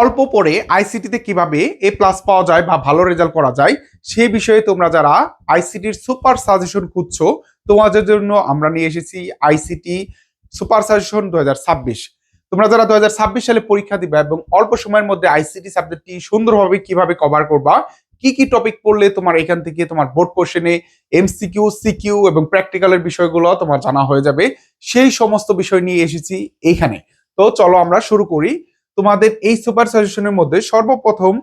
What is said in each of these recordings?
অল্প পড়ে আইসিটিতে কীভাবে এ প্লাস পাওয়া যায় বা ভালো রেজাল্ট করা যায়, সেই বিষয়ে তোমরা যারা আইসিটির সুপার সাজেশন খুঁজছো, তোমাদের জন্য আমরা নিয়ে এসেছি আইসিটি সুপার সাজেশন দুহাজার ছাব্বিশ। তোমরা যারা দুহাজার ছাব্বিশ সালে পরীক্ষা দিবে এবং অল্প সময়ের মধ্যে আইসিটি সাবজেক্টটি সুন্দরভাবে কীভাবে কভার করবা, কি কি টপিক পড়লে তোমার এখান থেকে তোমার বোর্ড কোশ্চেনে এমসিকিউ সিকিউ এবং প্র্যাকটিক্যালের বিষয়গুলো তোমার জানা হয়ে যাবে, সেই সমস্ত বিষয় নিয়ে এসেছি এইখানে তো চলো আমরা শুরু করি। তোমাদের এই সুপার সাজেশনের মধ্যে সর্বপ্রথম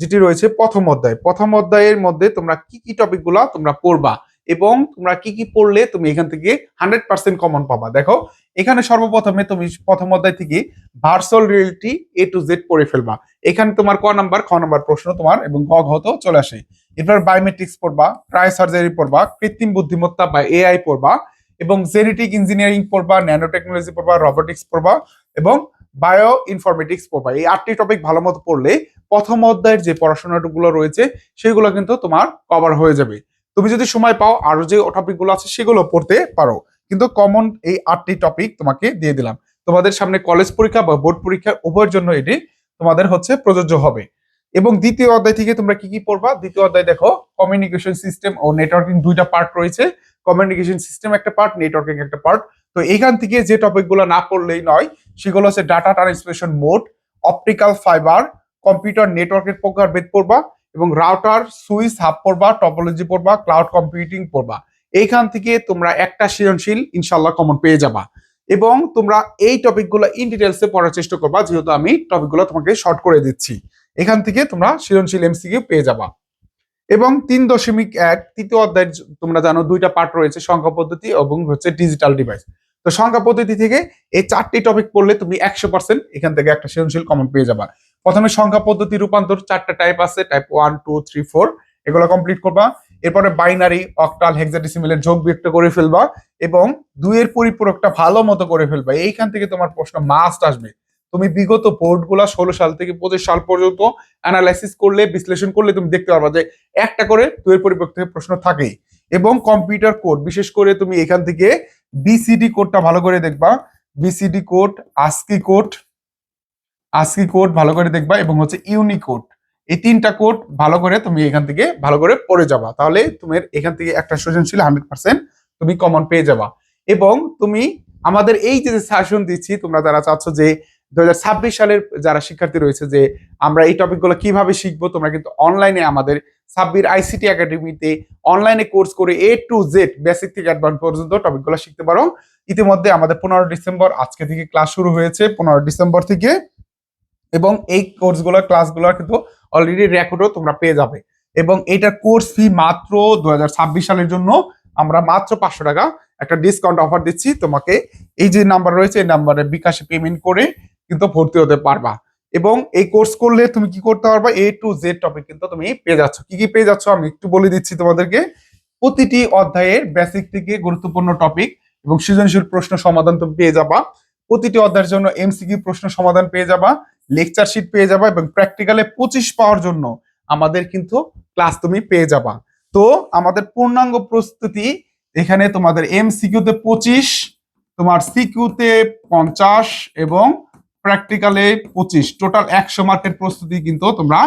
যেটি রয়েছে প্রথম অধ্যায়। প্রথম অধ্যায়ের মধ্যে তোমরা কি কি টপিকগুলো তোমরা পড়বা এবং তোমরা কি কি পড়লে তুমি এখান থেকে হান্ড্রেড পার্সেন্ট কমন পাবা। দেখো, এখানে সর্বপ্রথমে তুমি প্রথম অধ্যায় থেকে virtual reality A to Z পড়ে ফেলবা। এখানে তোমার ক নাম্বার, খ নাম্বার প্রশ্ন তোমার এবং গ, ঘ তো চলে আসে। এরপর বায়োমেট্রিক্স পড়বা ক্রায় সার্জারি পড়বা, কৃত্রিম বুদ্ধিমত্তা বা এআই পড়বা এবং জেনেটিক ইঞ্জিনিয়ারিং পড়বা ন্যানো টেকনোলজি পড়বা রবোটিক্স পড়বা এবং বায়ো ইনফরমেটিক্স পড়বা। এই আটটি টপিক ভালো মতো পড়লে প্রথম অধ্যায়ের যে পড়াশোনাগুলো রয়েছে, সেগুলো কিন্তু তোমার কভার হয়ে যাবে। তুমি যদি সময় পাও, আরও যে টপিকগুলো আছে, সেগুলো পড়তে পারো। কিন্তু কমন এই আটটি টপিক তোমাকে দিয়ে দিলাম। তোমাদের সামনে কলেজ পরীক্ষা বা বোর্ড পরীক্ষার উভয়ের জন্য এটি তোমাদের হচ্ছে প্রযোজ্য হবে। এবং দ্বিতীয় অধ্যায় থেকে তোমরা কি কি পড়বা? দ্বিতীয় অধ্যায় দেখো কমিউনিকেশন সিস্টেম ও নেটওয়ার্কিং দুইটা পার্ট রয়েছে। কমিউনিকেশন সিস্টেম একটা পার্ট নেটওয়ার্কিং একটা পার্ট তো এখান থেকে যে টপিকগুলো না পড়লেই নয়, সেগুলো হচ্ছে data transmission mode optical fibre computer নেটওয়ার্কের প্রকারভেদ পড়বা এবং রাউটার সুইচ হাব পড়বা টপোলজি পড়বা ক্লাউড কম্পিউটিং পড়বা। এইখান থেকে তোমরা একটা সৃজনশীল ইনশাল্লাহ কমন পেয়ে যাবা। এবং তোমরা এই টপিকগুলো ইন ডিটেলসে পড়ার চেষ্টা করবা, যেহেতু আমি টপিকগুলো তোমাকে শর্ট করে দিচ্ছি। এখান থেকে তোমরা সৃজনশীল এমসিকিউ পেয়ে যাবা। এবং তিন দশমিক এক, তৃতীয় অধ্যায়ের তোমরা জানো দুইটা পার্ট রয়েছে, সংখ্যা পদ্ধতি এবং হচ্ছে ডিজিটাল ডিভাইস তো সংখ্যা পদ্ধতি থেকে এই চারটি টপিক পড়লে তুমি একশো পার্সেন্ট এখান থেকে একটা সৃজনশীল কমন পেয়ে যাবা। প্রথমে সংখ্যা পদ্ধতি রূপান্তর, চারটা টাইপ আছে type one two three four এগুলো কমপ্লিট করবা। এরপরে বাইনারি অক্টাল হেক্সাডেসিমেলের যোগ বিয়োগটা করে ফেলবা এবং দুইয়ের পরিপূরকটা ভালো মতো করে ফেলবা। এইখান থেকে তোমার প্রশ্ন মাস্ট আসবে। তুমি বিগত বোর্ডগুলা ষোলো সাল থেকে পঁচিশ সাল পর্যন্ত অ্যানালাইসিস করলে, বিশ্লেষণ করলে তুমি দেখতে পারবা যে একটা করে দুইয়ের পরিপূরক থেকে প্রশ্ন থাকেই। এবং কম্পিউটার কোড বিশেষ করে তুমি এখান থেকে বিসিডি কোডটা ভালো করে দেখবা। BCD code ASCII code ASCII code ভালো করে দেখবা এবং হচ্ছে ইউনিকোড এই তিনটা কোড ভালো করে তুমি এখান থেকে ভালো করে পড়ে যাবা। তাহলে তুমি এখান থেকে একটা সৃজনশীল হান্ড্রেড পার্সেন্ট তুমি কমন পেয়ে যাবা। এবং তুমি আমাদের এই যে সাজেশন দিচ্ছি, তোমরা যারা চাচ্ছ যে দু হাজার ছাব্বিশ সালের যারা শিক্ষার্থী রয়েছে যে আমরা এই টপিকগুলো কীভাবে শিখব, তোমরা কিন্তু অনলাইনে আমাদের সাব্বির আইসিটি একাডেমিতে অনলাইনে কোর্স করে এ টু জেড বেসিক থেকে অ্যাডভান্স পর্যন্ত টপিকগুলো শিখতে পারো। ইতিমধ্যে আমাদের পনেরো ডিসেম্বর, আজকে থেকে ক্লাস শুরু হয়েছে পনেরো ডিসেম্বর থেকে এবং এই কোর্সগুলো ক্লাসগুলো কিন্তু অলরেডি রেকর্ডও তোমরা পেয়ে যাবে। এবং এটার কোর্স ফি মাত্র দু হাজার ছাব্বিশ সালের জন্য আমরা মাত্র পাঁচশো টাকা একটা ডিসকাউন্ট অফার দিচ্ছি। তোমাকে এই যে নাম্বার রয়েছে, এই নাম্বারে বিকাশে পেমেন্ট করে কিন্তু ভর্তি হতে পারবা। এবং এই কোর্স করলে তুমি কি করতে পারবা? এ টু জেড টপিক কিন্তু তুমি পেয়ে যাচ্ছ। কি কি পেয়ে যাচ্ছ? আমি একটু বলে দিচ্ছি তোমাদেরকে। প্রতিটি অধ্যায়ের বেসিক থেকে গুরুত্বপূর্ণ টপিক এবং সৃজনশীল প্রশ্ন সমাধান তুমি পেয়ে যাবা। প্রতিটি অধ্যায়ের জন্য এমসিকিউ প্রশ্ন সমাধান পেয়ে যাবা। লেকচার শিট পেয়ে যাবা এবং প্র্যাকটিক্যালে পঁচিশ পাওয়ার জন্য আমাদের কিন্তু ক্লাস তুমি পেয়ে যাবা। তো আমাদের পূর্ণাঙ্গ প্রস্তুতি এখানে তোমাদের এমসিকিউতে পঁচিশ, তোমার সিকিউতে পঞ্চাশ এবং প্র্যাকটিক্যালে পঁচিশ। টোটাল একশো মার্কের প্রস্তুতি কিন্তু তোমরা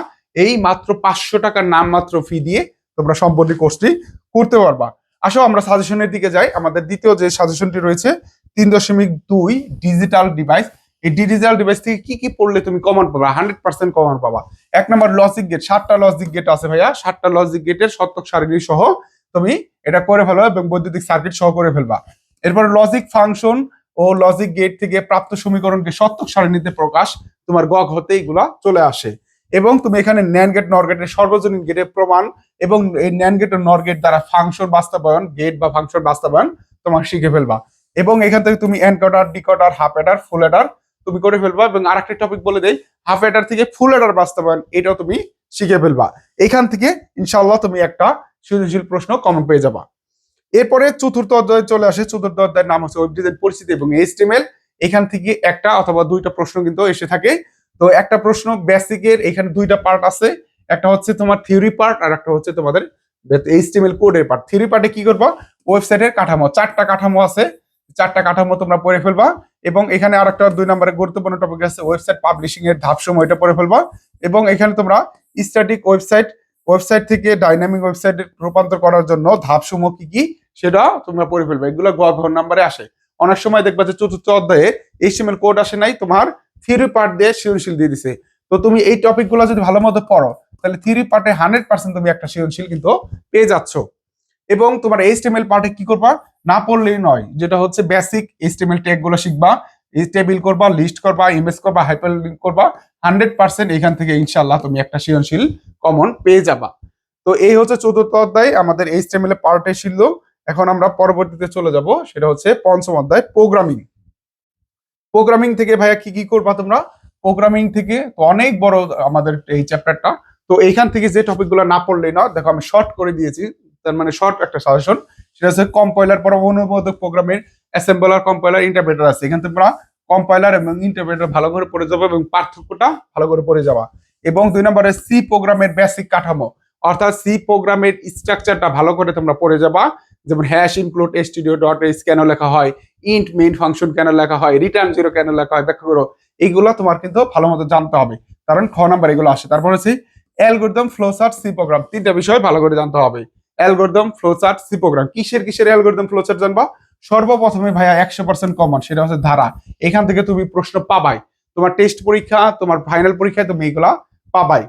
এই মাত্র পাঁচশো টাকার নাম মাত্র ফি দিয়ে তোমরা সম্পূর্ণ কোর্সটি করতে পারবা। আসো, আমরা সাজেশনের দিকে যাই। আমাদের দ্বিতীয় যে সাজেশনটি রয়েছে, তিন দশমিক দুই ডিজিটাল ডিভাইস এই ডিজিটাল ডিভাইস থেকে কি কি পড়লে তুমি কমন পাবা? হান্ড্রেড পার্সেন্ট কমন পাবা। এক নম্বর লজিক গেট সাতটা লজিক গেট আছে ভাইয়া। সাতটা লজিক গেটের সত্যক সারণী সহ তুমি এটা করে ফেলবা এবং বৈদ্যুতিক সার্কিট সহ করে ফেলবা। এরপর লজিক ফাংশন ও লজিক গেট থেকে প্রাপ্ত সমীকরণকে সত্যক সারণীতে প্রকাশ, তোমার গগ হতে এগুলা চলে আসে। এবং তুমি এখানে ন্যান গেট নর গেটের সর্বজনীন গেটের প্রমাণ এবং এই ন্যান গেট ও নর গেট দ্বারা ফাংশন বাস্তবায়ন গেট বা ফাংশন বাস্তবায়ন তোমার শিখে ফেলবা। এবং এখান থেকে তুমি encoder decoder half adder full adder তুমি করে ফেলবা এবং আরেকটা টপিক বলে দেই হাফ এডার থেকে ফুল এডার বাস্তবায়ন, এটাও তুমি শিখে ফেলবা। এখান থেকে ইনশাল্লাহ তুমি একটা সৃজনশীল প্রশ্ন কমন পেয়ে যাবা। এরপরে চতুর্থ অধ্যায় চলে আসে। চতুর্থ অধ্যায়ের নাম হচ্ছে ওয়েব ডিজাইন পরিস্থিতি এবং এইচটিএমএল এখান থেকে একটা অথবা দুইটা প্রশ্ন কিন্তু এসে থাকে। তো একটা প্রশ্ন বেসিকের এখানে দুইটা পার্ট আছে। একটা হচ্ছে তোমার থিওরি পার্ট আর একটা হচ্ছে তোমাদের এইচটিএমএল কোডের পার্ট থিওরি পার্টে কি করবা? ওয়েবসাইটের কাঠামো, চারটা কাঠামো আছে। চারটা কাঠামো তোমরা পড়ে ফেলবা এবং এখানে আর একটা দুই নম্বরে গুরুত্বপূর্ণ টপিক আছে ওয়েবসাইট পাবলিশিং এর ধাপ সময় এটা পড়ে ফেলবা এবং এখানে তোমরা স্ট্যাটিক ওয়েবসাইট ওয়েবসাইট থেকে ডাইনামিক ওয়েবসাইট রূপান্তর করার জন্য ধাপ সমূহ কি কি সেটা তোমরা পড়ে ফেলবে। এগুলো গ ঘর নাম্বারে আসে। অনেক সময় দেখবা যে চতুর্থ অধ্যায়ে এইচটিএমএল কোড আসে নাই, তোমার থিওরি পার্ট দিয়ে সৃজনশীল দিয়ে দিছে। তো তুমি এই টপিকগুলো যদি ভালো মতো পড়ো, তাহলে থিওরি পার্টে হান্ড্রেড পার্সেন্ট তুমি একটা সৃজনশীল কিন্তু পেয়ে যাচ্ছ। এবং তোমার এইচটিএমএল পার্টে কি করবা? না পড়লেই নয়। যেটা হচ্ছে বেসিক এইচটিএমএল ট্যাগগুলো শিখবা টেবিল করবা লিস্ট করবা ইমেজ করবা হাইপার লিঙ্ক করবা হান্ড্রেড পার্সেন্ট এখান থেকে ইনশাল্লাহ তুমি একটা সৃজনশীল কমন পেয়ে যাবা। তো এই হচ্ছে চতুর্থ অধ্যায়, আমাদের এইচটিএমএল এর পার্টে ছিল এখন আমরা পরবর্তীতে চলে যাব, সেটা হচ্ছে পঞ্চম অধ্যায় প্রোগ্রামিং প্রোগ্রামিং থেকে ভাইয়া কি কি করবা তোমরা? প্রোগ্রামিং থেকে অনেক বড় আমাদের এই চ্যাপ্টারটা তো এইখান থেকে যে টপিকগুলো না পড়লেই না দেখো আমি শর্ট করে দিয়েছি, তার মানে শর্ট একটা সাজেশন সেটা হচ্ছে কম্পাইলার পর অনুবোধক প্রোগ্রামের অ্যাসেম্বলার কম্পাইলার ইন্টারপ্রেটার আছে। এখান থেকে তোমরা কম্পাইলার এবং ইন্টারপ্রেটার ভালো করে পড়ে যাবে এবং পার্থক্যটা ভালো করে পড়ে যাবা। এবং দুই নম্বরে সি প্রোগ্রামের বেসিক কাঠামো, অর্থাৎ সি প্রোগ্রামের স্ট্রাকচারটা ভালো করে তোমরা পড়ে যাবা। যেমন hash include studio dot S কেন লেখা হয় ইন্ট মেইন ফাংশন কেন লেখা হয় রিটার্ন জিরো কেন লেখা হয়, ব্যাখ্যা করো এইগুলো তোমার কিন্তু ভালো মতো জানতে হবে। কারণ খ নাম্বার এগুলো আসে। তারপর হচ্ছে অ্যালগোরিদম ফ্লোচার্ট সি প্রোগ্রাম তিনটা বিষয় ভালো করে জানতে হবে। অ্যালগোরিদম ফ্লোচার্ট সি প্রোগ্রাম কিসের কিসের অ্যালগোরিদম ফ্লোচার্ট জানবা? সর্বপ্রথমে ভাইয়া একশো পার্সেন্ট কমন সেটা হচ্ছে ধারা। এখান থেকে তুমি প্রশ্ন পাবাই। তোমার টেস্ট পরীক্ষা, তোমার ফাইনাল পরীক্ষায় তুমি এগুলা পাবাই।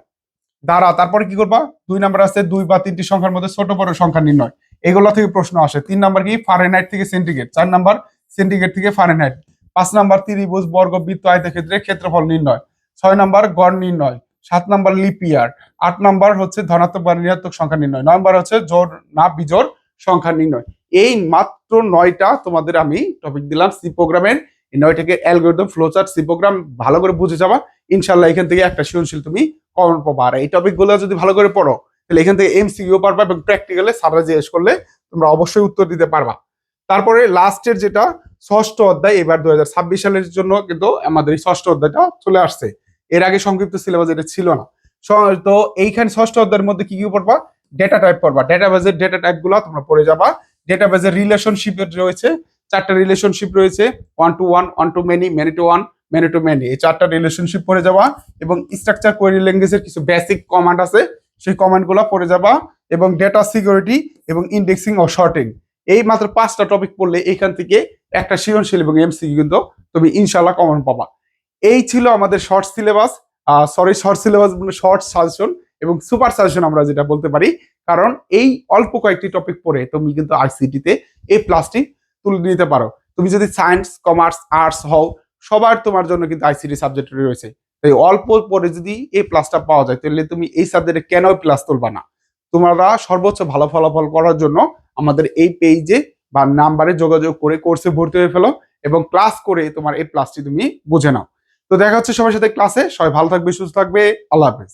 ধারা, তারপরে কি করবা? দুই নাম্বার আছে, দুই বা তিনটি সংখ্যার মধ্যে ছোট বড় সংখ্যা নির্ণয়। এগুলো থেকে প্রশ্ন আসে। তিন নাম্বার কি? ফারেনহাইট থেকে সেন্টিগ্রেড চার নাম্বার সেন্টিগ্রেড থেকে ফারেনহাইট পাঁচ নাম্বার ত্রিভুজ, বর্গ, বৃত্ত আয়তের ক্ষেত্রে ক্ষেত্রফল নির্ণয়। ছয় নাম্বার গড় নির্ণয়। সাত নাম্বার লিপিয়ার আট নাম্বার হচ্ছে ধনাত্মক বা ঋণাত্মক সংখ্যা নির্ণয়। নয় নাম্বার হচ্ছে জোর না বিজোর সংখ্যা নির্ণয়। এই মাত্র নয়টা তোমাদের আমি টপিক দিলাম সি প্রোগ্রামের এই নয়টাকে অ্যালগোরিদম ফ্লোচার্ট সি প্রোগ্রাম ভালো করে বুঝে যাবা। ইনশাল্লাহ এখান থেকে একটা সৃজনশীল তুমি কমন পাবা। আর এই টপিকগুলো যদি ভালো করে পড়ো তাহলে এখান থেকে এমসিকিউ পারবা এবং প্র্যাকটিক্যালে সারা জিজ্ঞেস করলে তোমরা অবশ্যই উত্তর দিতে পারবা। তারপরে লাস্টের যেটা ষষ্ঠ অধ্যায়, এবার দুহাজার ছাব্বিশ সালের জন্য কিন্তু আমাদের এই ষষ্ঠ অধ্যায়টা চলে আসছে। এর আগে সংক্ষিপ্ত সিলেবাস এটা ছিল না। তো এইখানে ষষ্ঠ অধ্যায়ের মধ্যে কি কি পড়বা? ডেটা টাইপ পড়বা। ডেটাবেজের ডেটা টাইপগুলো তোমরা পড়ে যাবা। ডেটাবেজের রিলেশনশিপ রয়েছে, চারটা রিলেশনশিপ রয়েছে one to one one to many many to one many to many এই চারটা রিলেশনশিপ পড়ে যাওয়া এবং স্ট্রাকচার কোয়েরি ল্যাঙ্গুয়েজের কিছু বেসিক কমান্ড আছে। সেই কমান্ডগুলো পড়ে যাবা এবং ডেটা সিকিউরিটি এবং ইন্ডেক্সিং ও শর্টিং এই মাত্র পাঁচটা টপিক পড়লে এখান থেকে একটা সৃজনশীল এবং এমসিকিউ কিন্তু তুমি ইনশাল্লাহ কমন পাবা। এই ছিল আমাদের short syllabus sorry short syllabus short suggestion এবং সুপার সাজেশন আমরা যেটা বলতে পারি। কারণ এই অল্প কয়েকটি টপিক পড়ে তুমি কিন্তু আইসিটিতে এই প্লাসটি তুলে নিতে পারো। তুমি যদি সায়েন্স কমার্স আর্টস হও, সবার তোমার জন্য কিন্তু আইসিটি সাবজেক্ট রয়েছে। তাই অল্প পরে যদি এই প্লাসটা পাওয়া যায়, তাহলে তুমি এই সাবজেক্টে কেন প্লাস তুলবা না? তোমরা সর্বোচ্চ ভালো ফলাফল করার জন্য আমাদের এই পেজে বা নাম্বারে যোগাযোগ করে কোর্সে ভর্তি হয়ে ফেলো এবং ক্লাস করে তোমার এই প্লাসটি তুমি বুঝে নাও। তো দেখা হচ্ছে সবার সাথে ক্লাসে সবাই ভালো থাকবে, সুস্থ থাকবে। আল্লাহ হাফেজ।